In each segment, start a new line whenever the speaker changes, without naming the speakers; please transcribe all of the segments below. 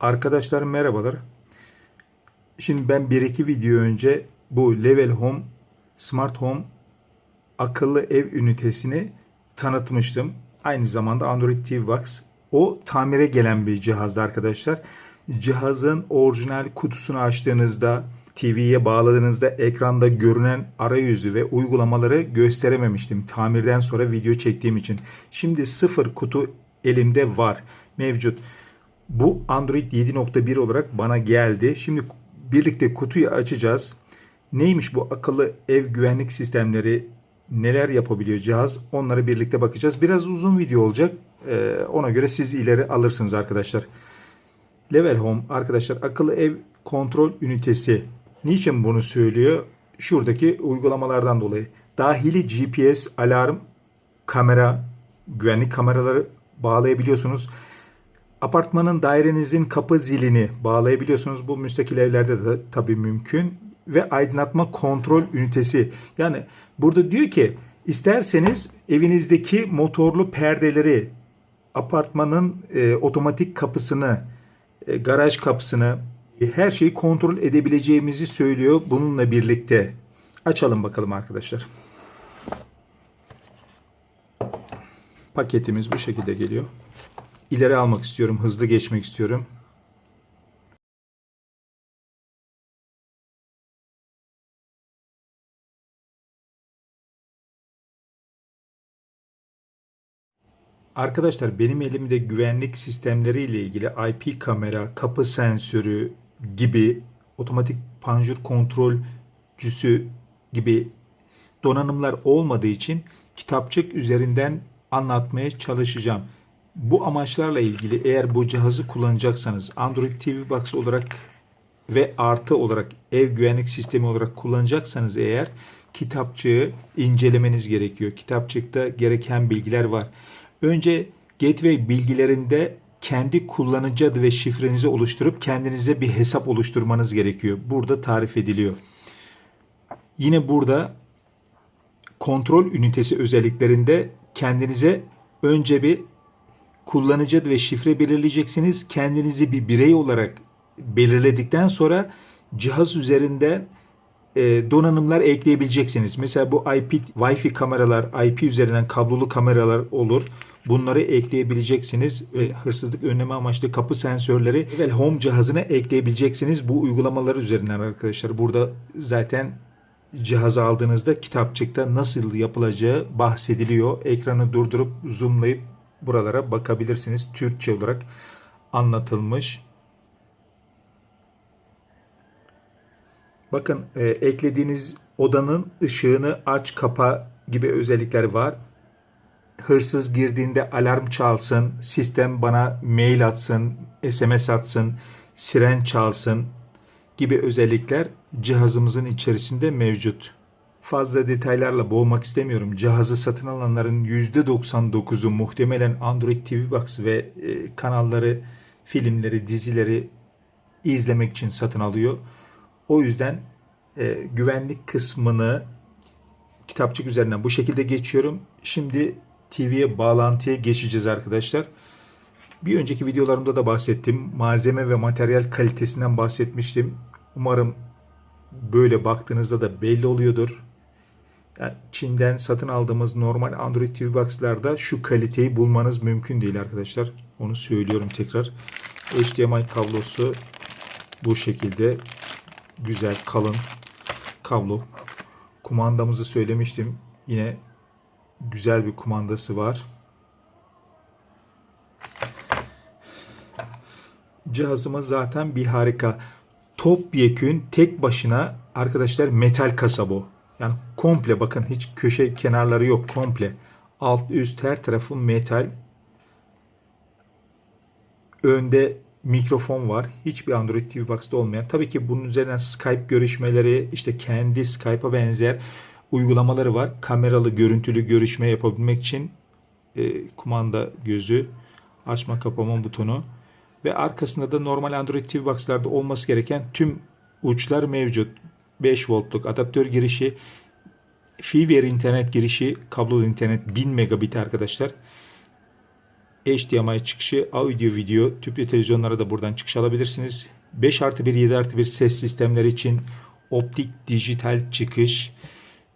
Arkadaşlar merhabalar. Şimdi ben bir iki video önce bu Level Home Smart Home akıllı ev ünitesini tanıtmıştım. Aynı zamanda Android TV Box. O tamire gelen bir cihazdı arkadaşlar. Cihazın orijinal kutusunu açtığınızda TV'ye bağladığınızda ekranda görünen arayüzü ve uygulamaları gösterememiştim. Tamirden sonra video çektiğim için. Şimdi sıfır kutu elimde var. Mevcut. Bu Android 7.1 olarak bana geldi. Şimdi birlikte kutuyu açacağız. Neymiş bu akıllı ev güvenlik sistemleri? Neler yapabiliyor cihaz? Onları birlikte bakacağız. Biraz uzun video olacak. Ee, ona göre siz ileri alırsınız arkadaşlar. Level Home arkadaşlar akıllı ev kontrol ünitesi. Niçin bunu söylüyor? Şuradaki uygulamalardan dolayı. Dahili GPS, alarm, kamera, güvenlik kameraları bağlayabiliyorsunuz. Apartmanın dairenizin kapı zilini bağlayabiliyorsunuz. Bu müstakil evlerde de tabii mümkün. Ve aydınlatma kontrol ünitesi. Yani burada diyor ki isterseniz evinizdeki motorlu perdeleri, apartmanın e, otomatik kapısını, e, garaj kapısını, her şeyi kontrol edebileceğimizi söylüyor bununla birlikte. Açalım bakalım arkadaşlar. Paketimiz bu şekilde geliyor. İleri almak istiyorum, hızlı geçmek istiyorum. Arkadaşlar benim elimde güvenlik sistemleri ile ilgili IP kamera, kapı sensörü gibi otomatik panjur kontrolcüsü gibi donanımlar olmadığı için kitapçık üzerinden anlatmaya çalışacağım. Bu amaçlarla ilgili eğer bu cihazı kullanacaksanız Android TV Box olarak ve artı olarak ev güvenlik sistemi olarak kullanacaksanız eğer kitapçığı incelemeniz gerekiyor. Kitapçıkta gereken bilgiler var. Önce gateway bilgilerinde kendi kullanıcı adı ve şifrenizi oluşturup kendinize bir hesap oluşturmanız gerekiyor. Burada tarif ediliyor. Yine burada kontrol ünitesi özelliklerinde kendinize önce bir kullanıcı ve şifre belirleyeceksiniz. Kendinizi bir birey olarak belirledikten sonra cihaz üzerinden e, donanımlar ekleyebileceksiniz. Mesela bu IP, Wi-Fi kameralar, IP üzerinden kablolu kameralar olur. Bunları ekleyebileceksiniz. E, hırsızlık önleme amaçlı kapı sensörleri ve home cihazına ekleyebileceksiniz. Bu uygulamalar üzerinden arkadaşlar. Burada zaten cihazı aldığınızda kitapçıkta nasıl yapılacağı bahsediliyor. Ekranı durdurup zoomlayıp buralara bakabilirsiniz. Türkçe olarak anlatılmış. Bakın e, eklediğiniz odanın ışığını aç kapa gibi özellikler var. Hırsız girdiğinde alarm çalsın, sistem bana mail atsın, SMS atsın, siren çalsın gibi özellikler cihazımızın içerisinde mevcut. Fazla detaylarla boğmak istemiyorum. Cihazı satın alanların %99'u muhtemelen Android TV Box ve e, kanalları, filmleri, dizileri izlemek için satın alıyor. O yüzden e, güvenlik kısmını kitapçık üzerinden bu şekilde geçiyorum. Şimdi TV'ye bağlantıya geçeceğiz arkadaşlar. Bir önceki videolarımda da bahsettim. Malzeme ve materyal kalitesinden bahsetmiştim. Umarım böyle baktığınızda da belli oluyordur. Çin'den satın aldığımız normal Android TV Box'larda şu kaliteyi bulmanız mümkün değil arkadaşlar. Onu söylüyorum tekrar. HDMI kablosu bu şekilde güzel kalın kablo. Kumandamızı söylemiştim. Yine güzel bir kumandası var. Cihazımız zaten bir harika. Topyekün tek başına arkadaşlar metal kasa bu. Yani komple bakın hiç köşe kenarları yok komple. Alt üst her tarafı metal. Önde mikrofon var. Hiçbir Android TV Box'ta olmayan. Tabii ki bunun üzerinden Skype görüşmeleri, işte kendi Skype'a benzer uygulamaları var. Kameralı, görüntülü görüşme yapabilmek için e, kumanda gözü, açma kapama butonu ve arkasında da normal Android TV Box'larda olması gereken tüm uçlar mevcut. 5 voltluk adaptör girişi, Fiber internet girişi, kablolu internet 1000 megabit arkadaşlar. HDMI çıkışı, audio video, tüplü televizyonlara da buradan çıkış alabilirsiniz. 5 artı 1, 7 artı 1 ses sistemleri için optik dijital çıkış,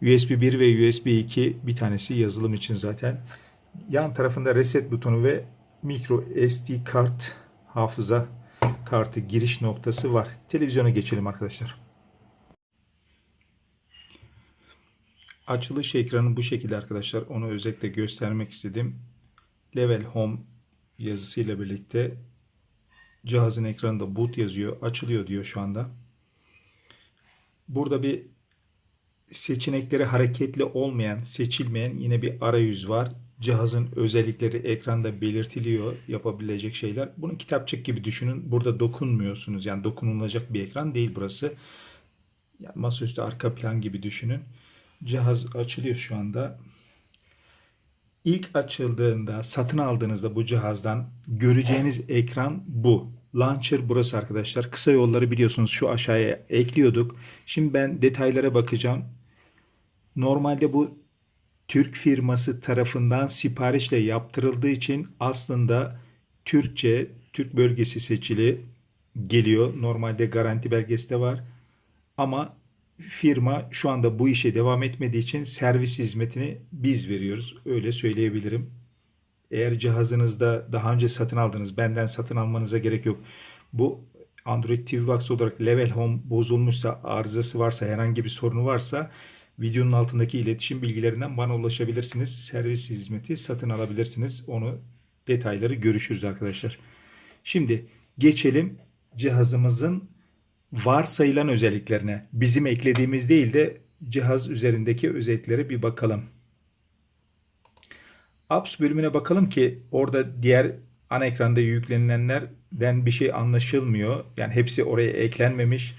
USB 1 ve USB 2 bir tanesi yazılım için zaten. Yan tarafında reset butonu ve micro SD kart hafıza kartı giriş noktası var. Televizyona geçelim arkadaşlar. Açılış ekranı bu şekilde arkadaşlar. Onu özellikle göstermek istedim. Level Home yazısıyla birlikte cihazın ekranında boot yazıyor. Açılıyor diyor şu anda. Burada bir seçenekleri hareketli olmayan, seçilmeyen yine bir arayüz var. Cihazın özellikleri ekranda belirtiliyor, yapabilecek şeyler. Bunu kitapçık gibi düşünün. Burada dokunmuyorsunuz. Yani dokunulacak bir ekran değil burası. Yani masaüstü arka plan gibi düşünün. Cihaz açılıyor şu anda. İlk açıldığında, satın aldığınızda bu cihazdan göreceğiniz ekran bu. Launcher burası arkadaşlar. Kısa yolları biliyorsunuz şu aşağıya ekliyorduk. Şimdi ben detaylara bakacağım. Normalde bu Türk firması tarafından siparişle yaptırıldığı için aslında Türkçe, Türk bölgesi seçili geliyor. Normalde garanti belgesi de var. Ama firma şu anda bu işe devam etmediği için servis hizmetini biz veriyoruz. Öyle söyleyebilirim. Eğer cihazınızda daha önce satın aldınız, benden satın almanıza gerek yok. Bu Android TV Box olarak Level Home bozulmuşsa, arızası varsa, herhangi bir sorunu varsa videonun altındaki iletişim bilgilerinden bana ulaşabilirsiniz. Servis hizmeti satın alabilirsiniz. Onu detayları görüşürüz arkadaşlar. Şimdi geçelim cihazımızın varsayılan özelliklerine. Bizim eklediğimiz değil de cihaz üzerindeki özelliklere bir bakalım. Apps bölümüne bakalım ki orada diğer ana ekranda yüklenilenlerden bir şey anlaşılmıyor. Yani hepsi oraya eklenmemiş.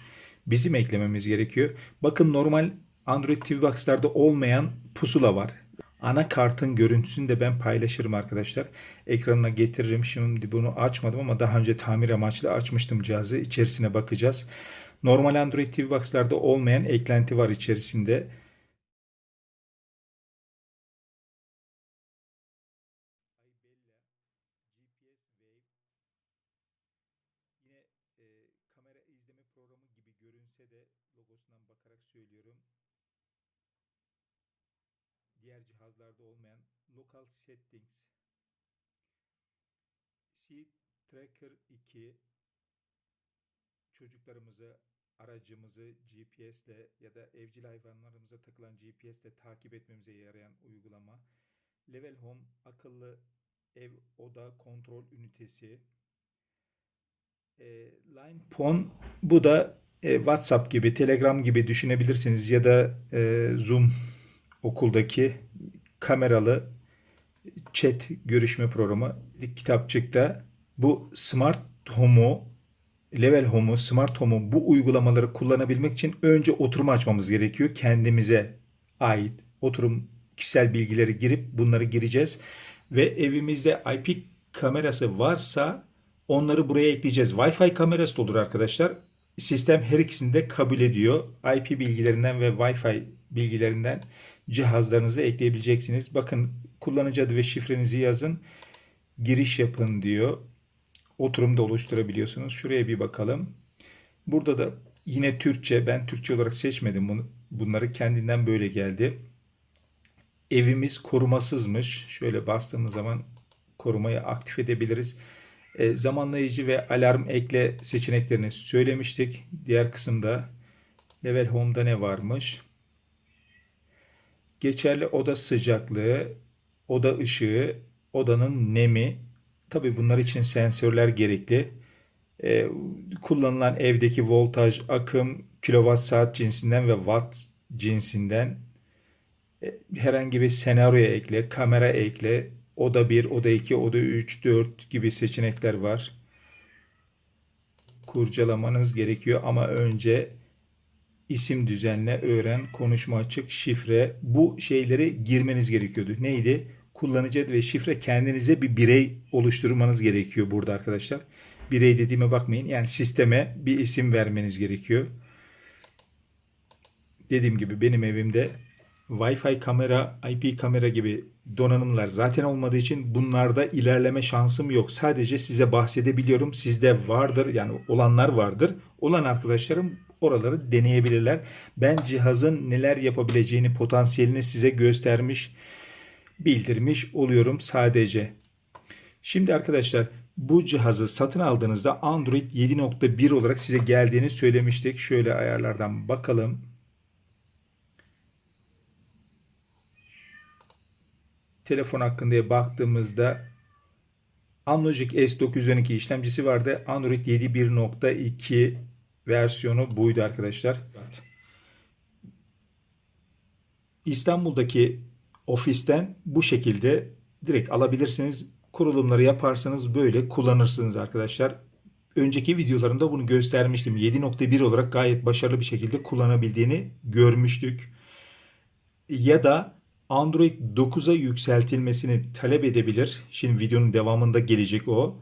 Bizim eklememiz gerekiyor. Bakın normal Android TV Box'larda olmayan pusula var. Anakartın görüntüsünü de ben paylaşırım arkadaşlar. Ekranına getiririm. Şimdi bunu açmadım ama daha önce tamir amaçlı açmıştım cihazı. İçerisine bakacağız. Normal Android TV Box'larda olmayan eklenti var içerisinde. Yine e, kamera izleme programı gibi görünse de logosundan bakarak söylüyorum. Diğer cihazlarda olmayan Local Settings Seat Tracker 2 çocuklarımızı, aracımızı GPS ile ya da evcil hayvanlarımıza takılan GPS ile takip etmemize yarayan uygulama. Level Home akıllı ev oda kontrol ünitesi. E, Line Phone bu da e, WhatsApp gibi, Telegram gibi düşünebilirsiniz ya da e, Zoom okuldaki kameralı chat görüşme programı kitapçıkta bu Smart Home'u Level Home'u, Smart Home'u bu uygulamaları kullanabilmek için önce oturumu açmamız gerekiyor. Kendimize ait oturum kişisel bilgileri girip bunları gireceğiz. Ve evimizde IP kamerası varsa onları buraya ekleyeceğiz. Wi-Fi kamerası da olur arkadaşlar. Sistem her ikisini de kabul ediyor. IP bilgilerinden ve Wi-Fi bilgilerinden cihazlarınızı ekleyebileceksiniz. Bakın kullanıcı adı ve şifrenizi yazın. Giriş yapın diyor. Oturumda oluşturabiliyorsunuz. Şuraya bir bakalım. Burada da yine Türkçe. Ben Türkçe olarak seçmedim bunu. Bunları kendinden böyle geldi. Evimiz korumasızmış. Şöyle bastığımız zaman korumayı aktif edebiliriz. E, zamanlayıcı ve alarm ekle seçeneklerini söylemiştik. Diğer kısımda Level Home'da ne varmış? Geçerli oda sıcaklığı, oda ışığı, odanın nemi. Tabii bunlar için sensörler gerekli. Ee, kullanılan evdeki voltaj, akım, kilowatt saat cinsinden ve watt cinsinden e, herhangi bir senaryo ekle, kamera ekle, oda 1, oda 2, oda 3, 4 gibi seçenekler var. Kurcalamanız gerekiyor ama önce isim düzenle, öğren, konuşma açık, şifre bu şeyleri girmeniz gerekiyordu. Neydi? Kullanıcı adı ve şifre kendinize bir birey oluşturmanız gerekiyor burada arkadaşlar. Birey dediğime bakmayın. Yani sisteme bir isim vermeniz gerekiyor. Dediğim gibi benim evimde Wi-Fi kamera, IP kamera gibi donanımlar zaten olmadığı için bunlarda ilerleme şansım yok. Sadece size bahsedebiliyorum. Sizde vardır yani olanlar vardır. Olan arkadaşlarım oraları deneyebilirler. Ben cihazın neler yapabileceğini, potansiyelini size göstermiş, bildirmiş oluyorum sadece. Şimdi arkadaşlar bu cihazı satın aldığınızda Android 7.1 olarak size geldiğini söylemiştik. Şöyle ayarlardan bakalım. Telefon hakkında baktığımızda Amlogic S912 işlemcisi vardı. Android 7.1.2 versiyonu buydu arkadaşlar. İstanbul'daki ofisten bu şekilde direkt alabilirsiniz. Kurulumları yaparsanız böyle kullanırsınız arkadaşlar. Önceki videolarımda bunu göstermiştim. 7.1 olarak gayet başarılı bir şekilde kullanabildiğini görmüştük. Ya da Android 9'a yükseltilmesini talep edebilir. Şimdi videonun devamında gelecek o.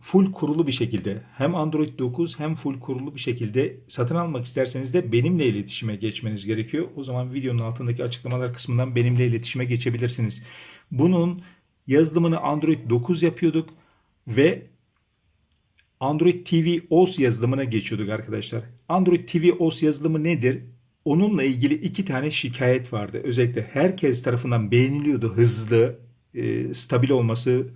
Full kurulu bir şekilde hem Android 9 hem full kurulu bir şekilde satın almak isterseniz de benimle iletişime geçmeniz gerekiyor. O zaman videonun altındaki açıklamalar kısmından benimle iletişime geçebilirsiniz. Bunun yazılımını Android 9 yapıyorduk ve Android TV OS yazılımına geçiyorduk arkadaşlar. Android TV OS yazılımı nedir? Onunla ilgili iki tane şikayet vardı. Özellikle herkes tarafından beğeniliyordu. Hızlı, e, stabil olması,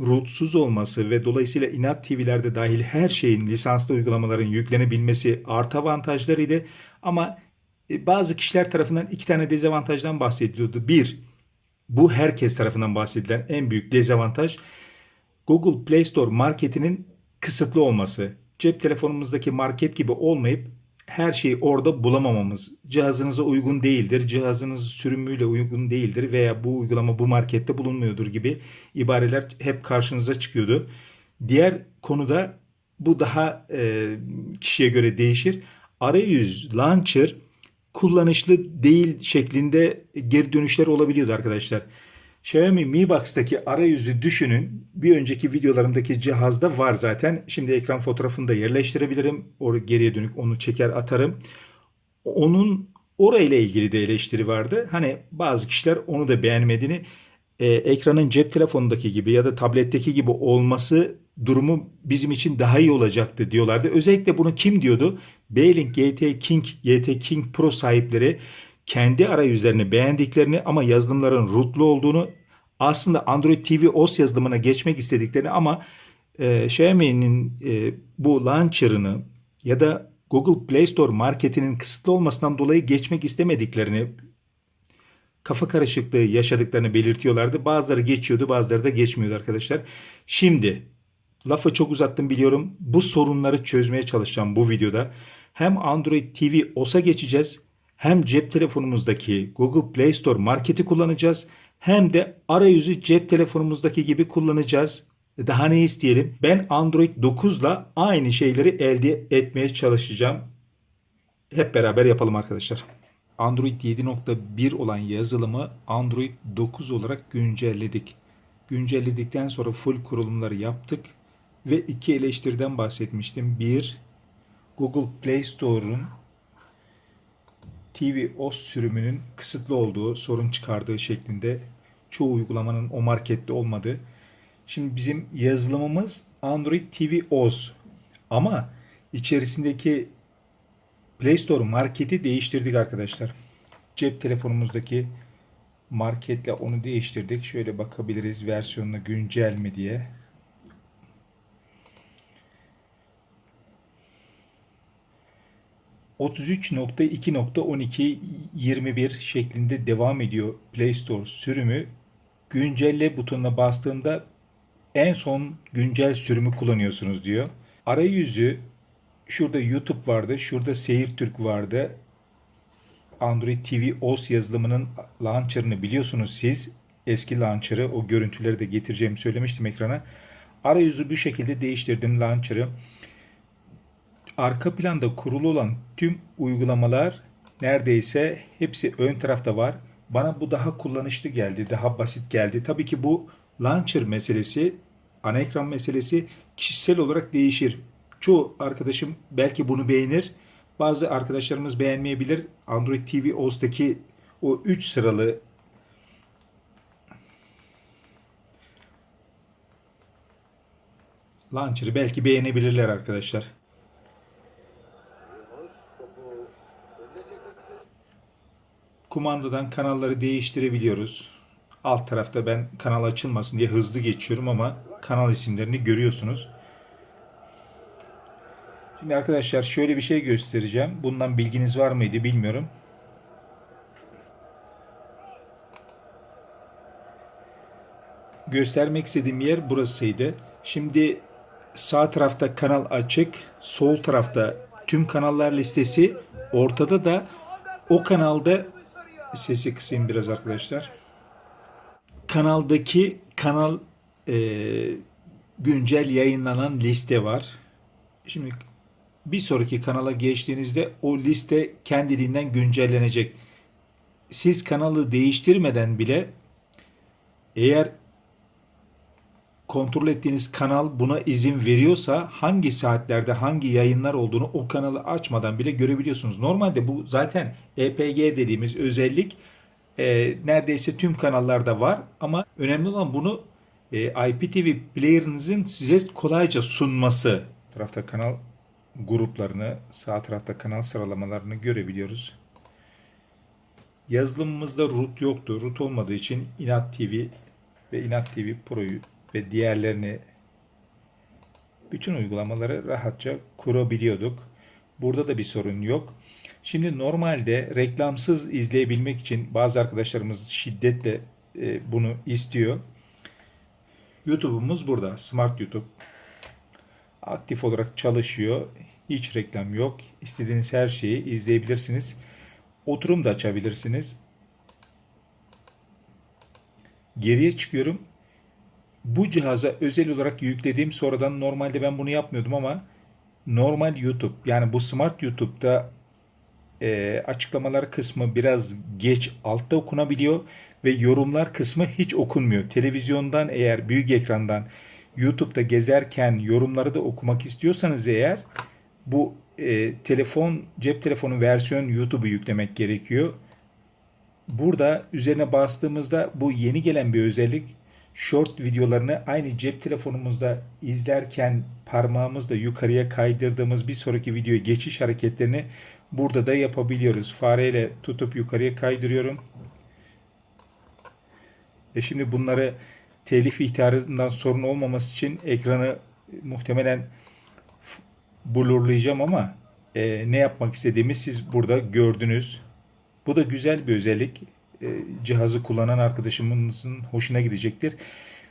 rootsuz olması ve dolayısıyla inat TV'lerde dahil her şeyin lisanslı uygulamaların yüklenebilmesi artı avantajlarıydı. Ama e, bazı kişiler tarafından iki tane dezavantajdan bahsediliyordu. Bir, bu herkes tarafından bahsedilen en büyük dezavantaj Google Play Store marketinin kısıtlı olması. Cep telefonumuzdaki market gibi olmayıp her şeyi orada bulamamamız. Cihazınıza uygun değildir, cihazınız sürümüyle uygun değildir veya bu uygulama bu markette bulunmuyordur gibi ibareler hep karşınıza çıkıyordu. Diğer konuda bu daha e, kişiye göre değişir. Arayüz, launcher kullanışlı değil şeklinde geri dönüşler olabiliyordu arkadaşlar. Xiaomi Mi Box'taki arayüzü düşünün. Bir önceki videolarımdaki cihazda var zaten. Şimdi ekran fotoğrafını da yerleştirebilirim. Or geriye dönük onu çeker atarım. Onun orayla ilgili de eleştiri vardı. Hani bazı kişiler onu da beğenmediğini e, ekranın cep telefonundaki gibi ya da tabletteki gibi olması durumu bizim için daha iyi olacaktı diyorlardı. Özellikle bunu kim diyordu? Beylink GT King, YT King Pro sahipleri kendi arayüzlerini beğendiklerini ama yazılımların rootlu olduğunu aslında Android TV OS yazılımına geçmek istediklerini ama e, Xiaomi'nin e, bu launcher'ını ya da Google Play Store marketinin kısıtlı olmasından dolayı geçmek istemediklerini kafa karışıklığı yaşadıklarını belirtiyorlardı. Bazıları geçiyordu bazıları da geçmiyordu arkadaşlar. Şimdi lafı çok uzattım biliyorum. Bu sorunları çözmeye çalışacağım bu videoda. Hem Android TV OS'a geçeceğiz hem cep telefonumuzdaki Google Play Store marketi kullanacağız hem de arayüzü cep telefonumuzdaki gibi kullanacağız. Daha ne isteyelim? Ben Android 9 ile aynı şeyleri elde etmeye çalışacağım. Hep beraber yapalım arkadaşlar. Android 7.1 olan yazılımı Android 9 olarak güncelledik. Güncelledikten sonra full kurulumları yaptık ve iki eleştiriden bahsetmiştim. Bir, Google Play Store'un TV OS sürümünün kısıtlı olduğu, sorun çıkardığı şeklinde çoğu uygulamanın o markette olmadığı. Şimdi bizim yazılımımız Android TV OS ama içerisindeki Play Store marketi değiştirdik arkadaşlar. Cep telefonumuzdaki marketle onu değiştirdik. Şöyle bakabiliriz versiyonuna güncel mi diye. 33.2.12.21 şeklinde devam ediyor Play Store sürümü. Güncelle butonuna bastığında en son güncel sürümü kullanıyorsunuz diyor. Arayüzü şurada YouTube vardı, şurada Seyir Türk vardı. Android TV OS yazılımının launcher'ını biliyorsunuz siz. Eski launcher'ı, o görüntüleri de getireceğimi söylemiştim ekrana. Arayüzü bu şekilde değiştirdim launcher'ı arka planda kurulu olan tüm uygulamalar neredeyse hepsi ön tarafta var. Bana bu daha kullanışlı geldi, daha basit geldi. Tabii ki bu launcher meselesi, ana ekran meselesi kişisel olarak değişir. Çoğu arkadaşım belki bunu beğenir, Bazı arkadaşlarımız beğenmeyebilir. Android TV OS'taki o 3 sıralı launcher'ı belki beğenebilirler arkadaşlar. Kumandadan kanalları değiştirebiliyoruz. Alt tarafta ben kanal açılmasın diye hızlı geçiyorum ama kanal isimlerini görüyorsunuz. Şimdi arkadaşlar şöyle bir şey göstereceğim. Bundan bilginiz var mıydı bilmiyorum. Göstermek istediğim yer burasıydı. Şimdi sağ tarafta kanal açık, sol tarafta tüm kanallar listesi, ortada da o kanalda sesi kısayım biraz arkadaşlar. Kanaldaki kanal e, güncel yayınlanan liste var. Şimdi bir sonraki kanala geçtiğinizde o liste kendiliğinden güncellenecek. Siz kanalı değiştirmeden bile eğer kontrol ettiğiniz kanal buna izin veriyorsa hangi saatlerde hangi yayınlar olduğunu o kanalı açmadan bile görebiliyorsunuz. Normalde bu zaten EPG dediğimiz özellik e, neredeyse tüm kanallarda var ama önemli olan bunu e, IPTV player'ınızın size kolayca sunması. Tarafta kanal gruplarını, sağ tarafta kanal sıralamalarını görebiliyoruz. Yazılımımızda root yoktu. Root olmadığı için Inat TV ve Inat TV Pro'yu ve diğerlerini bütün uygulamaları rahatça kurabiliyorduk. Burada da bir sorun yok. Şimdi normalde reklamsız izleyebilmek için bazı arkadaşlarımız şiddetle e, bunu istiyor. YouTube'umuz burada. Smart YouTube. Aktif olarak çalışıyor. Hiç reklam yok. İstediğiniz her şeyi izleyebilirsiniz. Oturum da açabilirsiniz. Geriye çıkıyorum. Bu cihaza özel olarak yüklediğim sonradan normalde ben bunu yapmıyordum ama normal YouTube yani bu Smart YouTube'da e, açıklamalar kısmı biraz geç altta okunabiliyor ve yorumlar kısmı hiç okunmuyor. Televizyondan eğer büyük ekrandan YouTube'da gezerken yorumları da okumak istiyorsanız eğer bu e, telefon cep telefonu versiyon YouTube'u yüklemek gerekiyor. Burada üzerine bastığımızda bu yeni gelen bir özellik short videolarını aynı cep telefonumuzda izlerken parmağımızla yukarıya kaydırdığımız bir sonraki videoya geçiş hareketlerini burada da yapabiliyoruz. Fareyle tutup yukarıya kaydırıyorum. Ve şimdi bunları telif ihtarından sorun olmaması için ekranı muhtemelen blurlayacağım ama e, ne yapmak istediğimi siz burada gördünüz. Bu da güzel bir özellik. E, cihazı kullanan arkadaşımızın hoşuna gidecektir.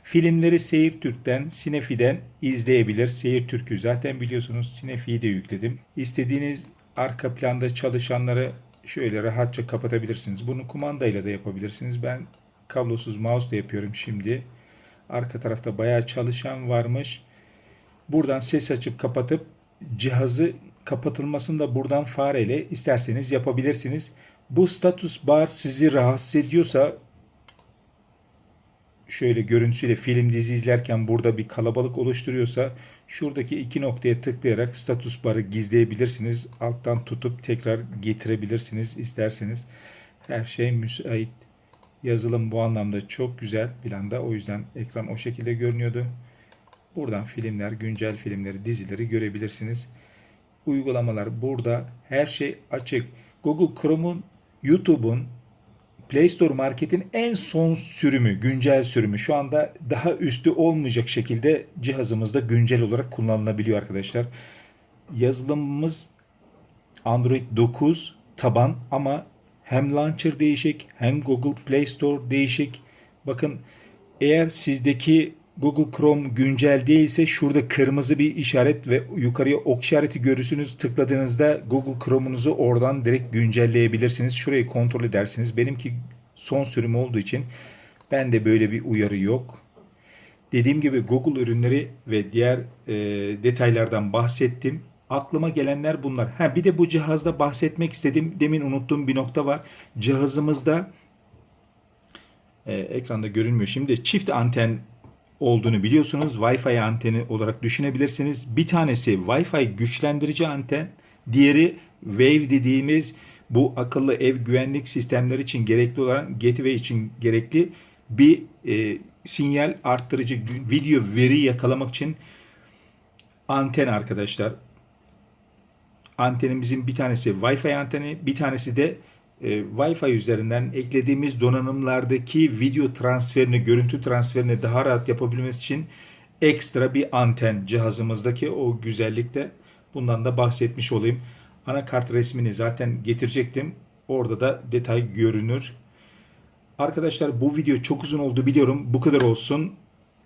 Filmleri Seyir Türk'ten, Sinefi'den izleyebilir. Seyir Türk'ü zaten biliyorsunuz. Sinefi'yi de yükledim. İstediğiniz arka planda çalışanları şöyle rahatça kapatabilirsiniz. Bunu kumandayla da yapabilirsiniz. Ben kablosuz mouse da yapıyorum şimdi. Arka tarafta bayağı çalışan varmış. Buradan ses açıp kapatıp cihazı kapatılmasını da buradan fareyle isterseniz yapabilirsiniz. Bu status bar sizi rahatsız ediyorsa şöyle görüntüsüyle film dizi izlerken burada bir kalabalık oluşturuyorsa şuradaki iki noktaya tıklayarak status barı gizleyebilirsiniz. Alttan tutup tekrar getirebilirsiniz isterseniz. Her şey müsait. Yazılım bu anlamda çok güzel planda. O yüzden ekran o şekilde görünüyordu. Buradan filmler, güncel filmleri, dizileri görebilirsiniz. Uygulamalar burada. Her şey açık. Google Chrome'un, YouTube'un, Play Store Market'in en son sürümü, güncel sürümü şu anda daha üstü olmayacak şekilde cihazımızda güncel olarak kullanılabiliyor arkadaşlar. Yazılımımız Android 9 taban ama hem launcher değişik hem Google Play Store değişik. Bakın eğer sizdeki Google Chrome güncel değilse şurada kırmızı bir işaret ve yukarıya ok işareti görürsünüz. Tıkladığınızda Google Chrome'unuzu oradan direkt güncelleyebilirsiniz. Şurayı kontrol edersiniz. Benimki son sürüm olduğu için bende böyle bir uyarı yok. Dediğim gibi Google ürünleri ve diğer e, detaylardan bahsettim. Aklıma gelenler bunlar. Ha bir de bu cihazda bahsetmek istediğim demin unuttuğum bir nokta var. Cihazımızda e, ekranda görünmüyor. Şimdi çift anten olduğunu biliyorsunuz. Wi-Fi anteni olarak düşünebilirsiniz. Bir tanesi Wi-Fi güçlendirici anten, diğeri Wave dediğimiz bu akıllı ev güvenlik sistemleri için gerekli olan gateway için gerekli bir e, sinyal arttırıcı video veri yakalamak için anten arkadaşlar. Antenimizin bir tanesi Wi-Fi anteni, bir tanesi de e, Wi-Fi üzerinden eklediğimiz donanımlardaki video transferini, görüntü transferini daha rahat yapabilmesi için ekstra bir anten cihazımızdaki o güzellikte bundan da bahsetmiş olayım. Anakart resmini zaten getirecektim. Orada da detay görünür. Arkadaşlar bu video çok uzun oldu biliyorum. Bu kadar olsun.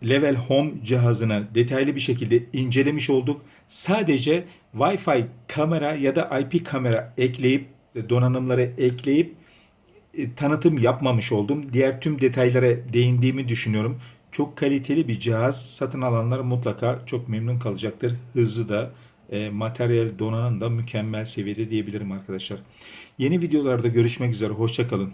Level Home cihazını detaylı bir şekilde incelemiş olduk. Sadece Wi-Fi kamera ya da IP kamera ekleyip donanımları ekleyip e, tanıtım yapmamış oldum. Diğer tüm detaylara değindiğimi düşünüyorum. Çok kaliteli bir cihaz. Satın alanlar mutlaka çok memnun kalacaktır. Hızlı da e, materyal donanım da mükemmel seviyede diyebilirim arkadaşlar. Yeni videolarda görüşmek üzere. Hoşçakalın.